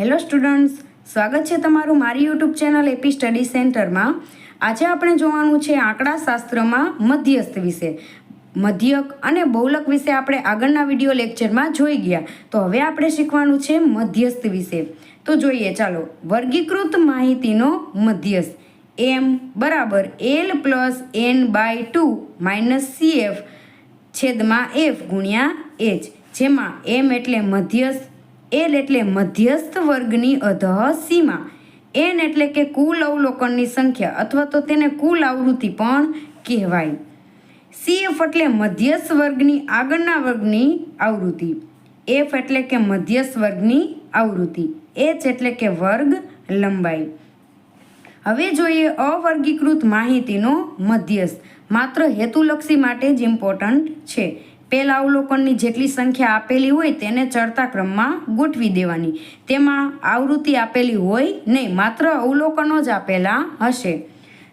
Hello students, સ્વાગત છે તમારું મારી યુટ્યુબ ચેનલ એપી સ્ટડી સેન્ટરમાં આજે આપણે જોવાનું છે આંકડાશાસ્ત્રમાં મધ્યસ્થ વિશે. મધ્યક અને બહુલક વિશે આપણે આગળના વીડિયો લેક્ચરમાં જોઈ ગયા. તો હવે આપણે શીખવાનું છે મધ્યસ્થ વિશે. તો જોઈએ, ચાલો. વર્ગીકૃત માહિતીનો મધ્યસ્થ. એમ બરાબર L plus N by two minus CF છેદમાં એફ ગુણ્યા એચ જેમાં એમ એટલે મધ્યસ્થ એલ એટલે મધ્યસ્થ વર્ગની અધઃ સીમા. એન એટલે કે કુલ અવલોકનની સંખ્યા અથવા તો તેને કુલ આવૃત્તિ પણ કહેવાય. સીએફ એટલે મધ્યસ્થ વર્ગની આગળના વર્ગની આવૃત્તિ. એફ એટલે કે મધ્યસ્થ વર્ગની આવૃત્તિ. એચ એટલે કે વર્ગ લંબાઈ. હવે જોઈએ અવર્ગીકૃત માહિતીનો મધ્યસ્થ. માત્ર હેતુલક્ષી માટે જ ઇમ્પોર્ટન્ટ છે. પહેલા અવલોકનની જેટલી સંખ્યા આપેલી હોય તેને ચડતા ક્રમમાં ગોઠવી દેવાની. તેમાં આવૃત્તિ આપેલી હોય નહીં, માત્ર અવલોકનો જ આપેલા હશે.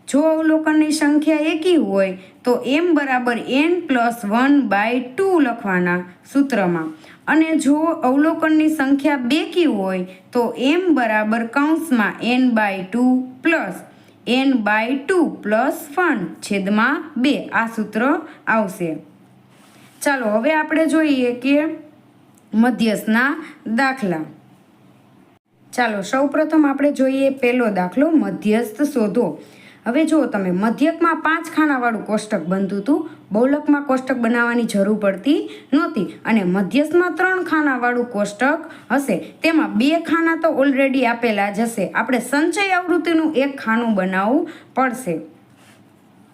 જો અવલોકનની સંખ્યા એકી હોય, તો એમ બરાબર N plus one by two લખવાના સૂત્રમાં. અને જો અવલોકનની સંખ્યા બેકી હોય, તો એમ બરાબર કૌંસમાં N by two plus N by two plus one છેદમાં બે આ સૂત્ર આવશે. ચાલો, હવે આપણે જોઈએ કે મધ્યસ્થના દાખલા. ચાલો, સૌપ્રથમ આપણે જોઈએ પહેલો દાખલો, મધ્યસ્થ શોધો. હવે જો તમે, મધ્યકમાં પાંચ ખાનાવાળું કોષ્ટક બનતું હતું. બહુલકમાં કોષ્ટક બનાવવાની જરૂર પડતી નહોતી અને મધ્યસ્થમાં ત્રણ ખાનાવાળું કોષ્ટક હશે. તેમાં બે ખાના તો ઓલરેડી આપેલા જ હશે. આપણે સંચય આવૃત્તિનું એક ખાનું બનાવવું પડશે.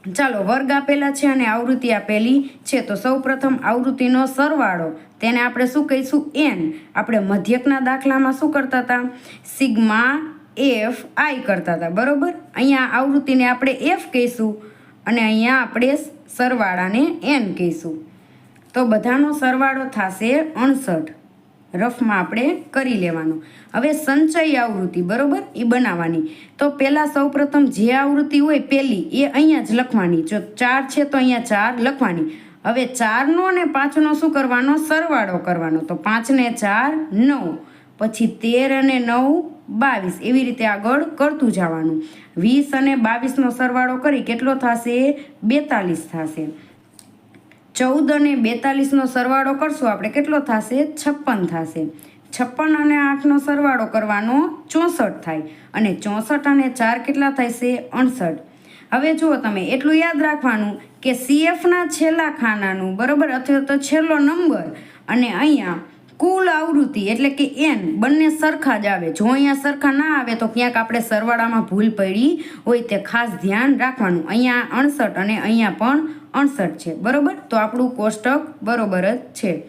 ચાલો, વર્ગ આપેલા છે અને આવૃત્તિ આપેલી છે. તો સૌપ્રથમ આવૃત્તિનો સરવાળો. તેને આપણે શું કહીશું? એન આપણે મધ્યકના દાખલામાં શું કરતા હતા? સિગ્મા એફ આઈ કરતા હતા. બરોબર? અહીંયા આવૃત્તિને આપણે એફ કહીશું અને અહીંયા આપણે સરવાળાને એન કહીશું. તો બધાનો સરવાળો થશે અણસઠ. રફમાં આપણે કરી લેવાનું. હવે સંચય આવૃત્તિ, બરોબર? એ બનાવવાની. તો પહેલાં સૌપ્રથમ જે આવૃત્તિ હોય પહેલી એ અહીંયા જ લખવાની. જો ચાર છે તો અહીંયા ચાર લખવાની. હવે ચારનો અને પાંચનો શું કરવાનો? સરવાળો કરવાનો. તો પાંચને ચાર, નવ. પછી તેર અને નવ, બાવીસ. એવી રીતે આગળ કરતું જવાનું. વીસ અને બાવીસનો સરવાળો કરી કેટલો થશે? બેતાલીસ થશે. ચૌદ અને બેતાલીસનો સરવાળો કરશું. આપણે કેટલો થશે? છપ્પન થશે. છપ્પન અને આઠનો સરવાળો કરવાનો ચોસઠ થાય. અને ચોસઠ અને ચાર કેટલા થાય છે અણસઠ હવે જુઓ તમે, એટલું યાદ રાખવાનું કે સીએફના છેલ્લા ખાનાનું, બરાબર? અથવા તો છેલ્લો નંબર અને અહીંયા કુલ આવૃત્તિ એટલે કે એન બંને સરખા જ આવે. જો અહીંયા સરખા ના આવે તો ક્યાંક આપણે સરવાળામાં ભૂલ પડી હોય તે ખાસ ધ્યાન રાખવાનું. અહીંયા અણસઠ અને અહીંયા પણ અણસઠ છે. બરાબર? તો આપણું કોષ્ટક બરોબર જ છે.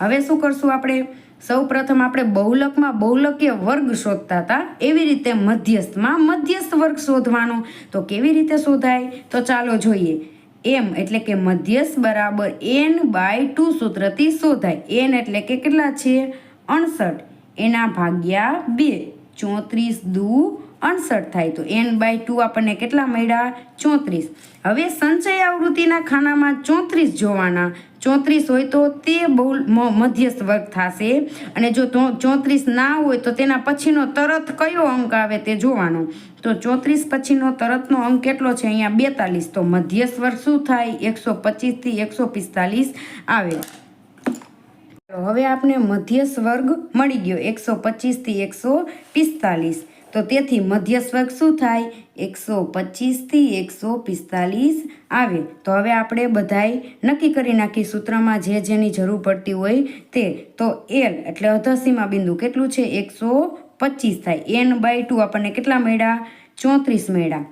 હવે શું કરશું આપણે? સૌ પ્રથમ આપણે બહુલકમાં બહુલકીય વર્ગ શોધતા હતા. એવી રીતે મધ્યસ્થમાં મધ્યસ્થ વર્ગ શોધવાનો. તો કેવી રીતે શોધાય? તો ચાલો જોઈએ. એમ એટલે કે મધ્યસ્થ બરાબર એન બાય ટુ સૂત્રથી શોધાય. એન એટલે કે કેટલા છે? અણસઠ. એના ભાગ્યા બે. ચોત્રીસ દુ અણસઠ થાય તો એન બાય ટુ આપણને કેટલા મળ્યા? ચોત્રીસ. હવે સંચય આવૃત્તિના ખાનામાં ચોત્રીસ જોવાના. ચોત્રીસ હોય તો તે બહુ મધ્યસ્થ વર્ગ થશે. અને જો ચોત્રીસ ના હોય તો તેના પછીનો તરત કયો અંક આવે તે જોવાનો. તો ચોત્રીસ પછીનો તરતનો અંક કેટલો છે? અહીંયા બેતાલીસ. તો મધ્યસ્થ વર્ગ શું થાય? એકસો પચીસથી એકસો પિસ્તાલીસ આવે. હવે આપણે મધ્યસ્થ વર્ગ મળી ગયો. એકસો પચીસથી એકસો પિસ્તાલીસ. તો તેથી મધ્ય સ્વર્ગ શું થાય? એકસો પચીસથી એકસો પિસ્તાલીસ આવે. તો હવે આપણે બધાય નક્કી કરી નાખી સૂત્રમાં જે જેની જરૂર પડતી હોય તે. તો એલ એટલે અધસીમા બિંદુ કેટલું છે? એકસો પચીસ થાય. એન બાય ટુ આપણને કેટલા મળ્યા? ચોત્રીસ મળ્યા.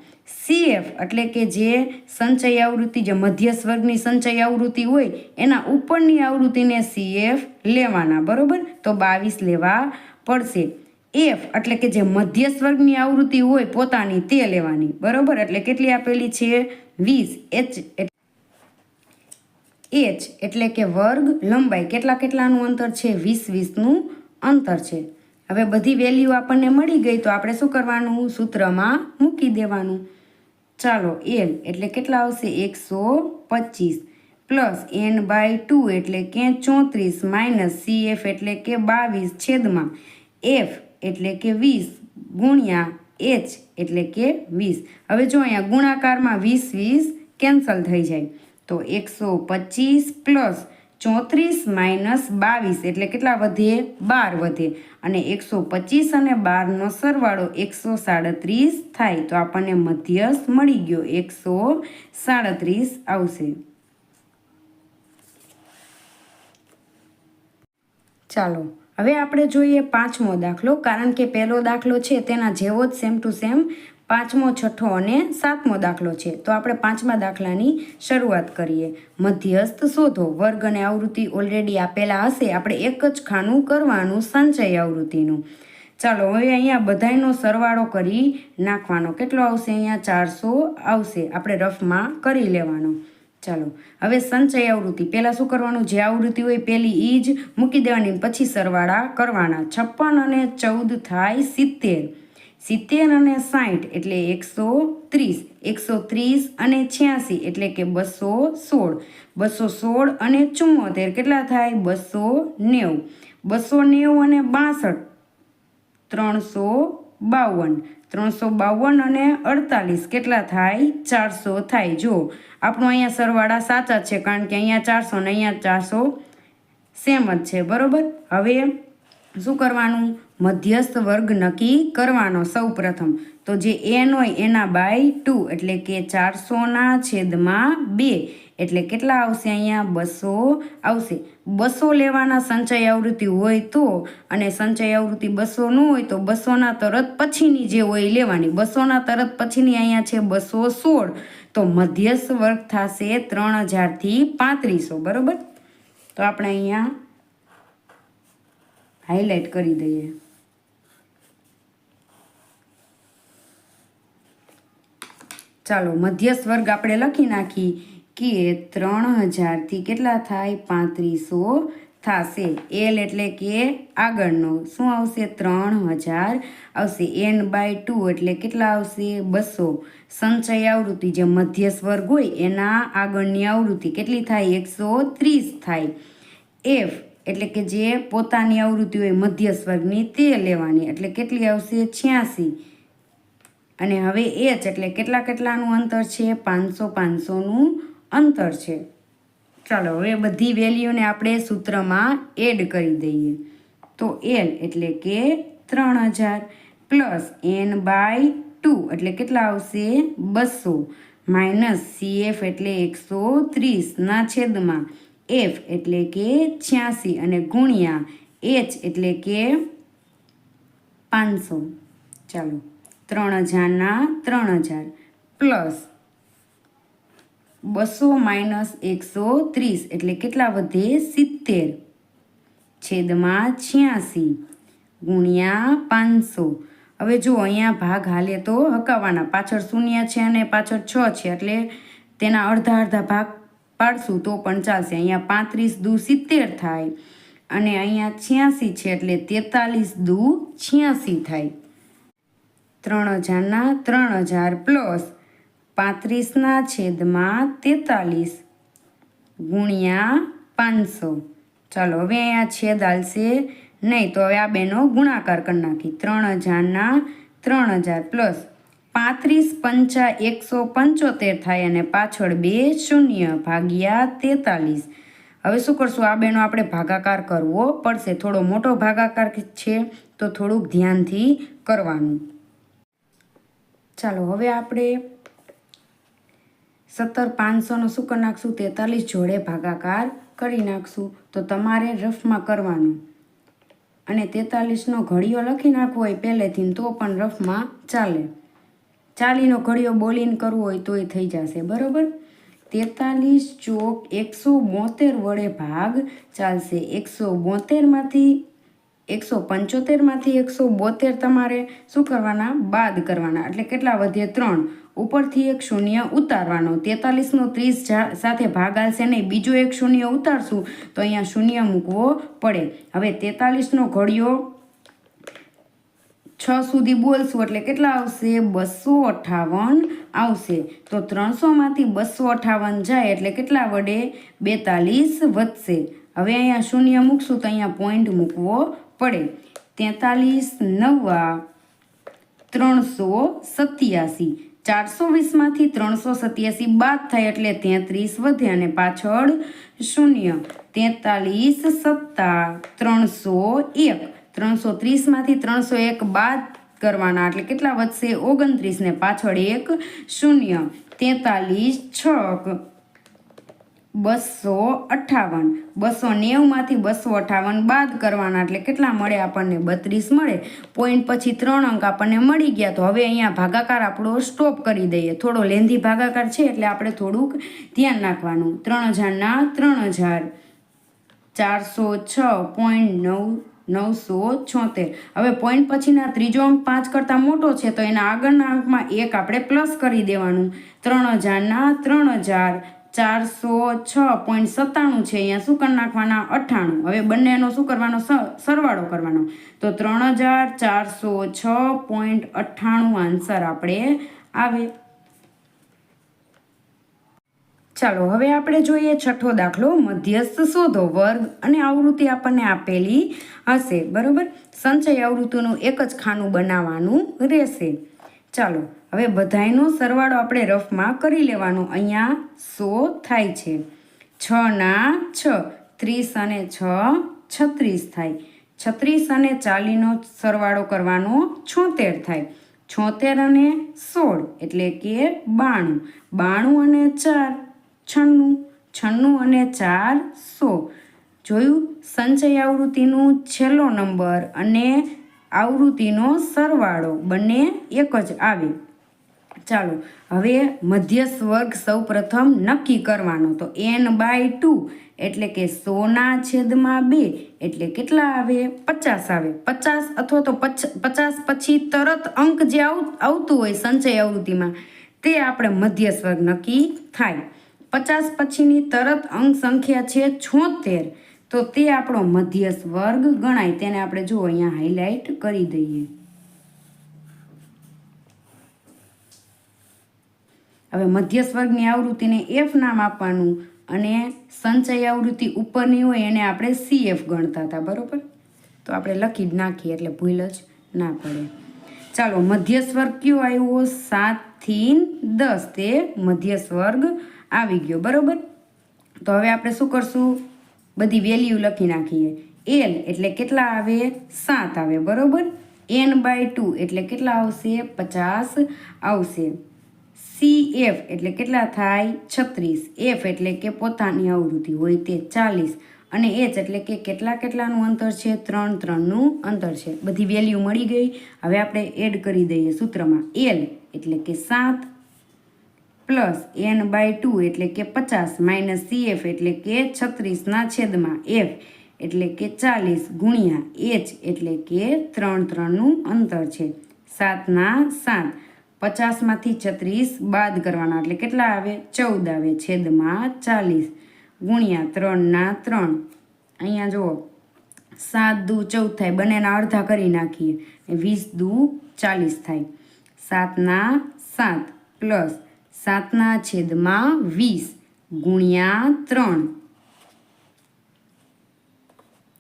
સીએફ એટલે કે જે સંચય આવૃત્તિ, જે મધ્ય સ્વર્ગની સંચય આવૃત્તિ હોય, એના ઉપરની આવૃત્તિને સીએફ લેવાના. બરાબર? તો બાવીસ લેવા પડશે. એફ એટલે કે જે મધ્ય સ્વર્ગની આવૃત્તિ હોય પોતાની તે લેવાની. બરોબર? એટલે કેટલી આપેલી છે? વીસ. એચ એચ એટલે કે વર્ગ લંબાઈ. કેટલા કેટલાનું અંતર છે? વીસ વીસનું અંતર છે. હવે બધી વેલ્યુ આપણને મળી ગઈ, તો આપણે શું કરવાનું? સૂત્રમાં મૂકી દેવાનું. ચાલો એલ એટલે કેટલા આવશે? એકસો પચીસ. પ્લસ એન બાય ટુ એટલે કે ચોત્રીસ માઇનસ સી એફ એટલે કે બાવીસ છેદમાં એફ એટલે કે વીસ. ગુણ્યા એચ એટલે કે વીસ. હવે જો અહીંયા ગુણાકારમાં વીસ વીસ કેન્સલ થઈ જાય, તો એકસો પચીસ પ્લસ ચોત્રીસ માઇનસ બાવીસ એટલે કેટલા વધે? બાર વધે. અને એકસો પચીસ અને બારનો સરવાળો એકસો સાડત્રીસ થાય, તો આપણને મધ્યસ્થ મળી ગયો એકસો સાડત્રીસ આવશે. ચાલો હવે આપણે જોઈએ પાંચમો દાખલો, કારણ કે પહેલો દાખલો છે તેના જેવો જ સેમ ટુ સેમ પાંચમો, છઠ્ઠો અને સાતમો દાખલો છે. તો આપણે પાંચમા દાખલાની શરૂઆત કરીએ. મધ્યસ્થ શોધો. વર્ગ અને આવૃત્તિ ઓલરેડી આપેલા હશે. આપણે એક જ ખાનું કરવાનું, સંચય આવૃત્તિનું. ચાલો, હવે અહીંયા બધાયનો સરવાળો કરી નાખવાનો. કેટલો આવશે? અહીંયા ચારસો આવશે. આપણે રફમાં કરી લેવાનો. ચાલો, હવે સંચય આવૃત્તિ. પહેલાં શું કરવાનું? જે આવૃત્તિ હોય પહેલી ઈ જ મૂકી દેવાની પછી સરવાળા કરવાના. છપ્પન અને ચૌદ થાય સિત્તેર. સિત્તેર અને સાઠ એટલે એકસો ત્રીસ. એકસો ત્રીસ અને છ્યાસી એટલે કે બસો સોળ. બસો સોળ અને ચુમ્મોતેર કેટલા થાય? બસો નેવું. બસો નેવું અને બાસઠ. ત્રણસો બાવન, ત્રણસો બાવન અને અડતાલીસ. કેટલા થાય? ચારસો થાય. જો, આપણું અહીંયા સરવાળા સાચા છે, કારણ કે અહીંયા ચારસો ને અહીંયા ચારસો સેમ જ છે. બરોબર? હવે શું કરવાનું? મધ્યસ્થ વર્ગ નક્કી કરવાનો સૌ પ્રથમ. તો જે એન હોય એના બાય ટુ, એટલે કે ચારસોના છેદમાં બે. એટલે કેટલા આવશે અહીંયા? બસો આવશે. બસો લેવાના સંચય આવૃત્તિ હોય તો, અને સંચય આવૃત્તિ બસો ન હોય તો બસોના તરત પછીની જે હોય લેવાની. બસોના તરત પછીની અહીંયા છે બસો સોળ. તો મધ્યસ્થ વર્ગ થશે ત્રણ હજારથી પાંત્રીસો. બરાબર? તો આપણે અહીંયા હાઇલાઇટ કરી દઈએ. ચાલો, મધ્યસ્થ વર્ગ આપણે લખી નાખી કે ત્રણ હજારથી કેટલા થાય? પાંત્રીસો થશે. એલ એટલે કે આગળનો. શું આવશે? ત્રણ હજાર. આવશે એન બાય ટુ એટલે કેટલા આવશે? બસો. સંચય આવૃત્તિ જે મધ્યસ્થ વર્ગ હોય, એના આગળની આવૃત્તિ કેટલી થાય? એકસો ત્રીસ થાય. એફ એટલે કે જે પોતાની આવૃત્તિ હોય મધ્ય સ્વર્ગની તે લેવાની. એટલે કેટલી આવશે? છ્યાસી. અને હવે એચ એટલે કેટલા કેટલાનું અંતર છે? પાંચસો પાંચસોનું અંતર છે. ચાલો, હવે બધી વેલ્યુને આપણે સૂત્રમાં એડ કરી દઈએ. તો એલ એટલે કે ત્રણ હજાર પ્લસ એન બાય ટુ એટલે કેટલા આવશે? બસો. માઇનસ સીએફ એટલે એકસો ત્રીસના છેદમાં. એફ એટલે કે છ્યાસી અને ગુણ્યા એચ એટલે કે પાંચસો. ચાલો, ત્રણ હજારના ત્રણ હજાર પ્લસ બસો માઇનસ એકસો ત્રીસ એટલે કેટલા વધે સિત્તેર. છેદમાં છ્યાસી ગુણ્યા પાંચસો. હવે જો અહીંયા ભાગ હાલે તો હકાવાના. પાછળ શૂન્ય છે અને પાછળ છ છે એટલે તેના અડધા અડધા ભાગ પાડશું તો પણ ચાલશે. અહીંયા પાંત્રીસ દુ સિત્તેર થાય અને અહીંયા છ્યાસી છે એટલે તેતાલીસ દુ છ્યાસી થાય. ત્રણ હજારના ત્રણ હજાર પ્લસ પાંત્રીસના છેદમાં તેતાલીસ ગુણ્યા પાંચસો. ચાલો હવે અહીંયા છેદ હાલશે નહીં તો હવે આ બેનો ગુણાકાર કરી નાખી. ત્રણ હજારના ત્રણ હજાર પ્લસ પાંત્રીસ પંચા એકસો પંચોતેર થાય અને પાછળ બે શૂન્ય ભાગ્યા તેતાલીસ. હવે શું કરશું? આ બેનો આપણે ભાગાકાર કરવો પડશે. થોડો મોટો ભાગાકાર છે તો થોડુંક ધ્યાનથી કરવાનું. ચાલો, હવે આપણે સત્તર પાંચસોનો શું કરી નાખશું? તેતાલીસ જોડે ભાગાકાર કરી નાખશું. તો તમારે રફમાં કરવાનું. અને તેતાલીસનો ઘડીઓ લખી નાખવો હોય પહેલેથી તો પણ રફમાં ચાલે. ચાલીનો ઘડિયો બોલીને કરવો હોય તોય થઈ જશે, બરાબર? તેતાલીસ ચોક એકસો બોતેર વડે ભાગ ચાલશે. એકસો બોતેરમાંથી, એકસો પંચોતેરમાંથી એકસો બોતેર તમારે શું કરવાના? બાદ કરવાના. એટલે કેટલા વધે ત્રણ? ઉપરથી એક શૂન્ય ઉતારવાનો. તેતાલીસનો ત્રીસ સાથે ભાગ આવશે નહીં. બીજો એક શૂન્ય ઉતારશું તો અહીંયા શૂન્ય મૂકવો પડે. હવે તેતાલીસનો ઘડિયો છ સુધી બોલશું એટલે કેટલા આવશે? બસો અઠાવન આવશે. તો ત્રણસોમાંથી બસો અઠાવન જાય એટલે કેટલા વડે? બેતાલીસ વધશે. હવે અહીંયા શૂન્ય મૂકશું તો અહીંયા પોઈન્ટ મૂકવો પડે. તેતાલીસ નવા ત્રણસો સત્યાસી. ચારસો વીસમાંથી ત્રણસો સત્યાસી બાદ થાય એટલે તેત્રીસ વધે અને પાછળ શૂન્ય. તેતાલીસ સત્તા ત્રણસો એક. ત્રણસો ત્રીસમાંથી ત્રણસો એક બાદ કરવાના. એટલે કેટલા વધશે? ઓગણત્રીસને પાછળ એક, શૂન્ય, તેતાલીસ, છક, બસો અઠાવન. બસો નેવુંમાંથી બસો અઠાવન બાદ કરવાના. એટલે કેટલા મળે? આપણને બત્રીસ મળે. પોઈન્ટ પછી ત્રણ અંક આપણને મળી ગયા. તો હવે અહીંયા ભાગાકાર આપણો સ્ટોપ કરી દઈએ. થોડો લેન્ધી ભાગાકાર છે એટલે આપણે થોડુંક ધ્યાન રાખવાનું. ત્રણ હજારના ત્રણ હજાર ચારસો છ પોઈન્ટ નવ નવસો છોતેર. હવે પોઈન્ટ પછીના ત્રીજો અંક પાંચ કરતાં મોટો છે, તો એના આગળના અંકમાં એક આપણે પ્લસ કરી દેવાનું. ત્રણ હજારના ત્રણ હજાર ચારસો છ પોઈન્ટ સત્તાણું છે, અહીંયા શું કરી નાખવાના? અઠ્ઠાણું. હવે બંનેનો શું કરવાનો? સરવાળો કરવાનો. તો ત્રણ હજાર ચારસો છ પોઈન્ટ અઠ્ઠાણું આન્સર આપણે આવે. ચાલો, હવે આપણે જોઈએ છઠ્ઠો દાખલો, મધ્યસ્થ શોધો, વર્ગ અને આવૃત્તિ આપણને આપેલી હશે, બરાબર? સંચય આવૃત્તિનું એક જ ખાનું બનાવવાનું રહેશે. ચાલો, હવે બધાયનો સરવાળો આપણે રફમાં કરી લેવાનો, અહીંયા સો થાય છે. છ ના છ, ત્રીસ અને છ, છત્રીસ થાય. છત્રીસ અને ચાલીનો સરવાળો કરવાનો છોતેર થાય. છોતેર અને સોળ, એટલે કે બાણું. બાણું અને ચાર છન્નું છન્નું અને ચાર સો. જોયું? સંચય આવૃત્તિનું છેલ્લો નંબર અને આવૃત્તિનો સરવાળો. બંને એક જ આવે. ચાલો, હવે મધ્ય સ્વર્ગ સૌ પ્રથમ નક્કી કરવાનો. તો એન બાય ટુ એટલે કે સોના છેદમાં બે એટલે કેટલા આવે? પચાસ આવે. પચાસ અથવા તો પચ- પચાસ પછી તરત અંક જે આવતું હોય સંચય આવૃત્તિમાં, તે આપણે મધ્ય સ્વર્ગ નક્કી થાય. પચાસ પછીની તરત અંક સંખ્યા છે છોતેર. તો તે આપણો મધ્યસ્થ વર્ગ ગણાય. તેને આપણે જો અહીંયા હાઇલાઇટ કરી દઈએ. હવે મધ્યસ્થ વર્ગની આવૃત્તિને એફ નામ આપવાનું અને સંચય આવૃત્તિ ઉપરની હોય એને આપણે સી એફ ગણતા હતા, બરોબર? તો આપણે લખી જ નાખીએ એટલે ભૂલ જ ના પડે. ચાલો મધ્યસ્વર્ગ કયો આવ્યો? સાતથી દસ. તે મધ્યસ્થ વર્ગ આવી ગયો, બરાબર? તો હવે આપણે શું કરશું? બધી વેલ્યુ લખી નાખીએ. એલ એટલે કેટલા આવે? સાત આવે, બરોબર? એન બાય ટુ એટલે કેટલા આવશે? પચાસ આવશે. સી એફ એટલે કેટલા થાય? છત્રીસ. એફ એટલે કે પોતાની આવૃત્તિ હોય તે ચાલીસ. અને એચ એટલે કે કેટલા કેટલાનું અંતર છે? ત્રણ ત્રણનું અંતર છે. બધી વેલ્યુ મળી ગઈ. હવે આપણે એડ કરી દઈએ સૂત્રમાં. એલ એટલે કે સાત પ્લસ એન બાય ટુ એટલે કે પચાસ માઇનસ સી એફ એટલે કે છત્રીસના છેદમાં એફ એટલે કે ચાલીસ ગુણ્યા એચ એટલે કે ત્રણ ત્રણનું અંતર છે. સાતના સાત. પચાસમાંથી છત્રીસ બાદ કરવાના એટલે કેટલા આવે? ચૌદ આવે. છેદમાં ચાલીસ ગુણ્યા ત્રણના ત્રણ. અહીંયા જુઓ. સાત દુ ચૌદ થાય. બંનેના અડધા કરી નાખીએ. વીસ દુ ચાલીસ થાય. સાતના સાત પ્લસ સાતના છેદમાં વીસ ગુણ્યા ત્રણ.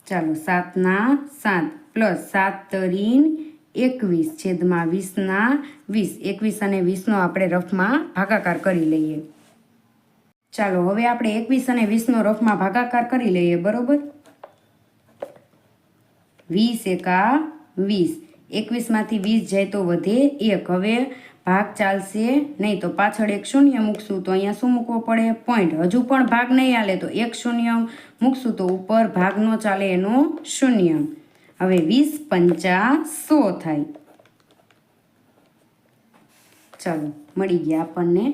ચાલો, સાતના સાત પ્લસ સાત તરીન એકવીસ છેદમાં વીસના વીસ. એકવીસ અને વીસનો આપણે રફમાં ભાગાકાર કરી લઈએ. ચાલો, હવે આપણે એકવીસ અને વીસનો રફમાં ભાગાકાર કરી લઈએ, બરોબર? વીસ એકા વીસ. એકવીસમાંથી વીસ જાય તો વધે, એક હવે ભાગ ચાલશે નહીં તો પાછળ એક શૂન્ય મૂકશું તો અહીંયા શું મૂકવો પડે? પોઈન્ટ હજુ પણ ભાગ નહીં હાલે તો એક શૂન્ય મૂકશું તો ઉપર ભાગ ન ચાલે એનો શૂન્ય. હવે વીસ પંચા સો થાય. ચાલો, મળી ગયા આપણને.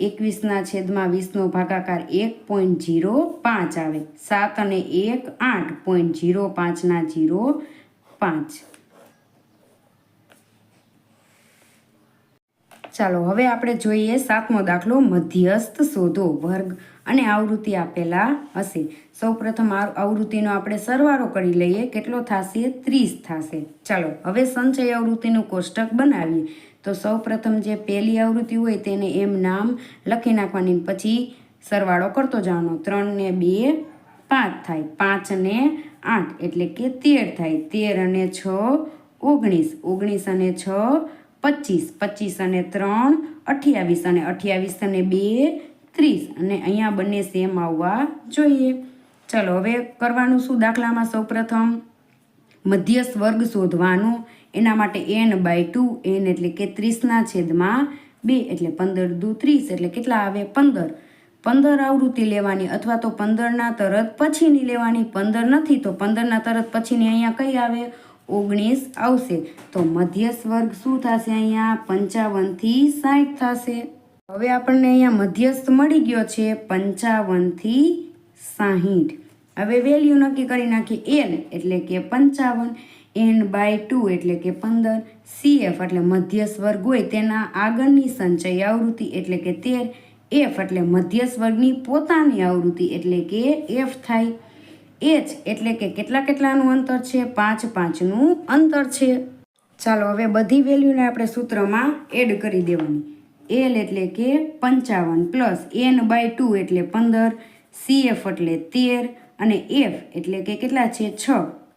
એકવીસના છેદમાં વીસનો ભાગાકાર એક પોઈન્ટ જીરો પાંચ આવે. સાત અને એક આઠ પોઈન્ટ જીરો પાંચના જીરો પાંચ. ચાલો, હવે આપણે જોઈએ સાતમો દાખલો, મધ્યસ્થ શોધો, વર્ગ અને આવૃત્તિ આપેલા હશે. સૌપ્રથમ આવૃત્તિનો આપણે સરવાળો કરી લઈએ, કેટલો થશે? ત્રીસ થશે. ચાલો, હવે સંચય આવૃત્તિનું કોષ્ટક બનાવીએ. તો સૌપ્રથમ જે પહેલી આવૃત્તિ હોય તેને એમ નામ લખી નાખવાની પછી સરવાળો કરતો જવાનો. ત્રણ ને બે પાંચ થાય. પાંચ અને આઠ એટલે કે તેર થાય. તેર અને છ ઓગણીસ. ઓગણીસ અને છ પચીસ પચીસ અને ત્રણ, અઠ્યાવીસ અને અઠ્યાવીસ અને બે, ત્રીસ. અને અહીંયા બંને સેમ આવવા જોઈએ. ચલો, હવે કરવાનું શું દાખલામાં સૌપ્રથમ? મધ્યસ્થ વર્ગ શોધવાનું. એના માટે એન બાય ટુ એન એટલે કે ત્રીસના છેદમાં બે, એટલે પંદર દુ ત્રીસ, એટલે કેટલા આવે? પંદર. પંદર આવૃત્તિ લેવાની અથવા તો પંદરના તરત પછીની લેવાની. પંદર નથી તો પંદરના તરત પછીની અહીંયા કઈ આવે? ઓગણીસ આવશે. તો મધ્યસ્થ વર્ગ શું થશે અહીંયા? પંચાવનથી સાઠ થશે. હવે આપણને અહીંયા મધ્યસ્થ મળી ગયો છે પંચાવનથી સાહીઠ. હવે વેલ્યુ નક્કી કરી નાખી એલ એટલે કે પંચાવન એન બાય ટુ એટલે કે પંદર સીએફ એટલે મધ્ય વર્ગ હોય તેના આગળની સંચય આવૃત્તિ એટલે કે તેર એફ એટલે મધ્ય વર્ગની પોતાની આવૃત્તિ એટલે કે એફ થાય. એચ એટલે કે કેટલા કેટલાનું અંતર છે? પાંચ પાંચનું અંતર છે. ચાલો હવે બધી વેલ્યુને આપણે સૂત્રમાં એડ કરી દેવાની. એલ એટલે કે પંચાવન પ્લસ એન બાય ટુ એટલે પંદર સીએફ એટલે તેર અને એફ એટલે કે કેટલા છે? છ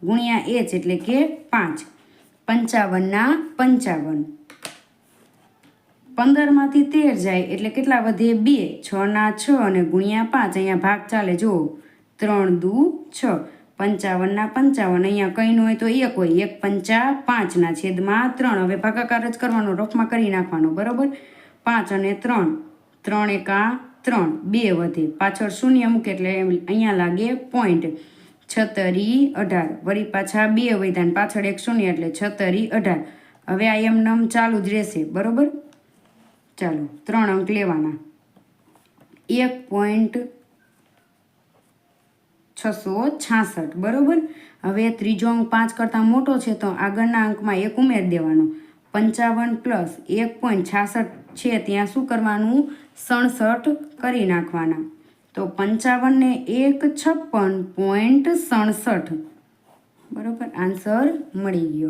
ગુણ્યા એચ એટલે કે પાંચ. પંચાવનના પંચાવન. પંદરમાંથી તેર જાય એટલે કેટલા વધે બે? છના છ અને ગુણ્યા પાંચ. અહીંયા ભાગ ચાલે, જુઓ. ત્રણ દુ છ. પંચાવનના પંચાવન, અહીંયા કંઈ ન હોય તો એક હોય. એક પંચા પાંચના છેદમાં ત્રણ. હવે ભાગાકાર જ કરવાનો, રફમાં કરી નાખવાનો, બરાબર? પાંચ અને ત્રણ. ત્રણ એકા ત્રણ. બે વધે. પાછળ શૂન્ય મૂકે એટલે અહીંયા લાગે પોઈન્ટ છતરી અઢાર. વળી પાછા બે વધ્યા ને પાછળ એક શૂન્ય એટલે છતરી અઢાર. હવે આ એમ નમ ચાલુ જ રહેશે, બરોબર? ચાલો, ત્રણ અંક લેવાના. એક પોઈન્ટ છસો છાસઠ, બરોબર? હવે ત્રીજો અંક પાંચ કરતાં મોટો છે તો આગળના અંકમાં એક ઉમેર દેવાનો. પંચાવન પ્લસ એક પોઈન્ટ છાસઠ છે, ત્યાં શું કરવાનું? સડસઠ કરી નાખવાના. તો પંચાવનને એક છપ્પન પોઈન્ટ સડસઠ. બરોબર? આન્સર મળી ગયો.